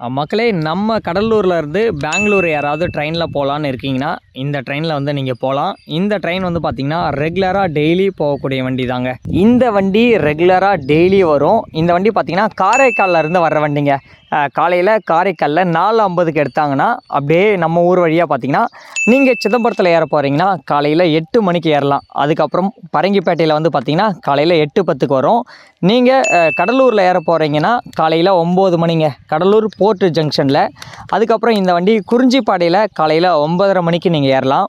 மக்களே நம்ம கடலூர்லேருந்து பெங்களூர் யாராவது ட்ரெயினில் போகலான்னு இருக்கீங்கன்னா இந்த ட்ரெயினில் வந்து நீங்கள் போகலாம் இந்த ட்ரெயின் வந்து பார்த்தீங்கன்னா ரெகுலராக டெய்லி போகக்கூடிய வண்டி தாங்க இந்த வண்டி ரெகுலராக டெய்லி வரும். இந்த வண்டி பார்த்தீங்கன்னா காரைக்காலில் இருந்து வர்ற வண்டிங்க. காலையில் காரைக்காலில் நாலு ஐம்பதுக்கு எடுத்தாங்கன்னா அப்படியே நம்ம ஊர் வழியாக பார்த்தீங்கன்னா நீங்கள் சிதம்பரத்தில் ஏற போகிறீங்கன்னா காலையில் எட்டு மணிக்கு ஏறலாம். அதுக்கப்புறம் பரங்கிப்பேட்டையில் வந்து பார்த்தீங்கன்னா காலையில் எட்டு பத்துக்கு வரும். நீங்கள் கடலூரில் ஏற போகிறீங்கன்னா காலையில் ஒம்பது மணிங்க. கடலூர் போர்ட்டு ஜங்ஷனில். அதுக்கப்புறம் இந்த வண்டி குறிஞ்சிப்பாடையில் காலையில் ஒம்பதரை மணிக்கு நீங்கள் ஏறலாம்.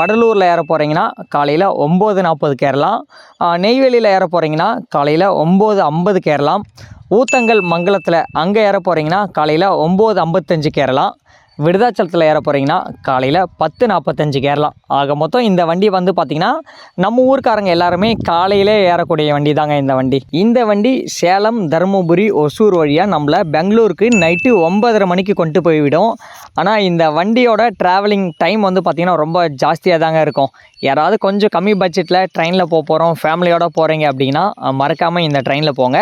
வடலூரில் ஏற போகிறீங்கன்னா காலையில் ஒம்பது நாற்பதுக்கு ஏறலாம். நெய்வேலியில் ஏற போகிறீங்கன்னா காலையில் ஒம்பது ஐம்பதுக்கு ஏறலாம். ஊத்தங்கல் மங்கலத்தில் அங்கே ஏற போகிறீங்கன்னா காலையில் ஒம்பது ஐம்பத்தஞ்சுக்கு ஏறலாம் விருதாச்சலத்தில் ஏற போகிறீங்கன்னா காலையில் பத்து நாற்பத்தஞ்சு ஏறலாம் ஆக மொத்தம் இந்த வண்டி வந்து பார்த்திங்கன்னா நம்ம ஊருக்காரங்க எல்லாருமே காலையிலே ஏறக்கூடிய வண்டி தாங்க இந்த வண்டி. இந்த வண்டி சேலம் தருமபுரி ஒசூர் வழியாக நம்மளை பெங்களூருக்கு நைட்டு ஒன்பதரை மணிக்கு கொண்டு போய்விடும் ஆனால் இந்த வண்டியோட ட்ராவலிங் டைம் வந்து பார்த்திங்கன்னா ரொம்ப ஜாஸ்தியாக தாங்க இருக்கும். யாராவது கொஞ்சம் கம்மி பட்ஜெட்டில் ட்ரெயினில் போக போகிறோம் ஃபேமிலியோடு போகிறீங்க அப்படின்னா மறக்காமல் இந்த ட்ரெயினில் போங்க.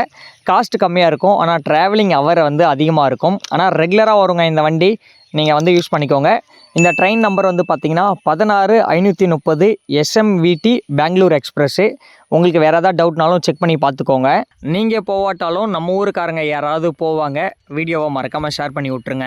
காஸ்ட் கம்மியாக இருக்கும் ஆனால் ட்ராவலிங் அவர் வந்து அதிகமாக இருக்கும். ஆனால் ரெகுலராக வருங்க இந்த வண்டி. நீங்கள் வந்து யூஸ் பண்ணிக்கோங்க. இந்த ட்ரெயின் நம்பர் வந்து பார்த்தீங்கன்னா பதினாறு ஐநூற்றி முப்பது எஸ்எம்விடி பெங்களூர் எக்ஸ்ப்ரெஸ்ஸு உங்களுக்கு வேறு ஏதாவது டவுட்னாலும் செக் பண்ணி பார்த்துக்கோங்க. நீங்கள் போவாட்டாலும் நம்ம ஊருக்காரங்க யாராவது போவாங்க வீடியோவை மறக்காமல் ஷேர் பண்ணி விட்ருங்க